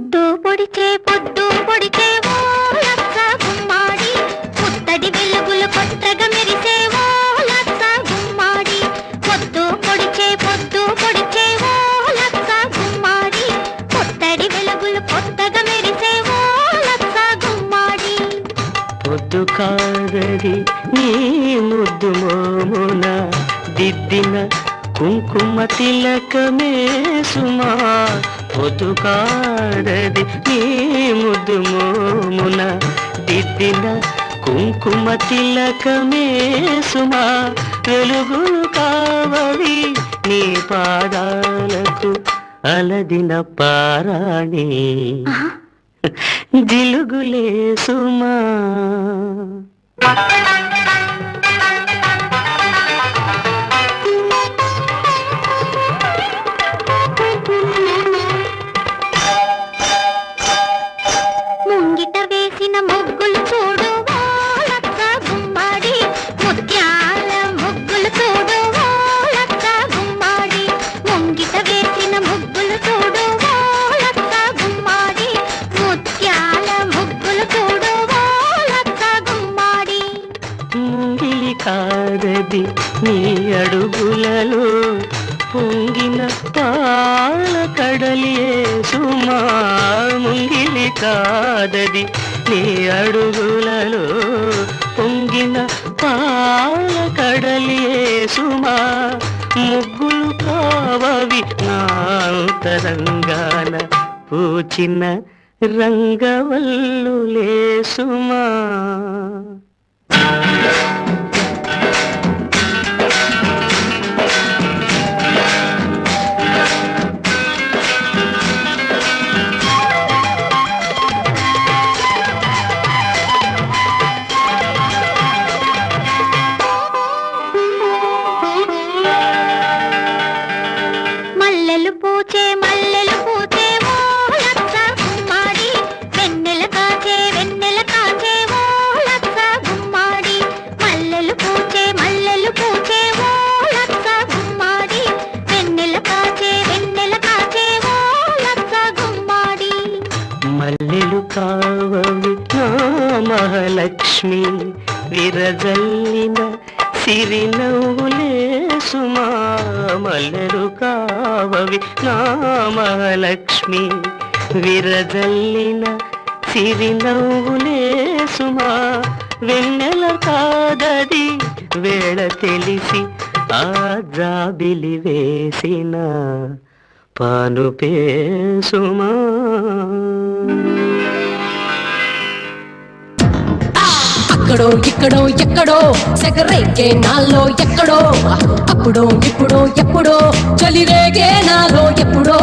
ముద్దు పొడిచే పొద్దు పొడిచే ఓ లచ్చ గుమ్మాడి. పుత్తడి వెలుగులు కొత్తగా మెరిసే ఓ లచ్చ గుమ్మాడి. పొద్దు పొడిచే పొద్దు పొడిచే ఓ లచ్చ గుమ్మాడి. పుత్తడి వెలుగులు కొత్తగా మెరిసే ఓ లచ్చ గుమ్మాడి. పొద్దు కాదది నీ ముద్దు మోమున. దిద్దిన కుంకుమ తిలకమే సుమా. పొద్దు కాదది నీ ముద్దు మోమున దిద్దిన కుంకుమ తిలకమే సుమా. వెలుగులు కావవి నీ పాదాలకు అలదిన పారాణి. జిలుగులే సుమా. కాదది నీ అడుగులలో పొంగిన పాల కడలియే సుమా ముంగిలి కాదది నీ అడుగులలో పొంగిన పాల కడలియే సుమా ముగ్గులు కావవి నాంతరంగాన పూచిన రంగవల్లులే సుమా మల్లెలు కావవి నా మహాలక్ష్మి విరజల్లిన సిరినవ్వులే సుమా మల్లెలు కావవి నా మహాలక్ష్మి. విరజల్లిన సిరినవ్వులే సుమా వెన్నెల కాదది వేళ తెలిసి ఆ జాబిలి వేసిన పాను పేసుమా అక్కడో ఇక్కడో ఎక్కడో సెగరేగే నాలో ఎక్కడో అప్పుడో ఇప్పుడో ఎప్పుడో చలిరేగే నాలో ఎప్పుడో.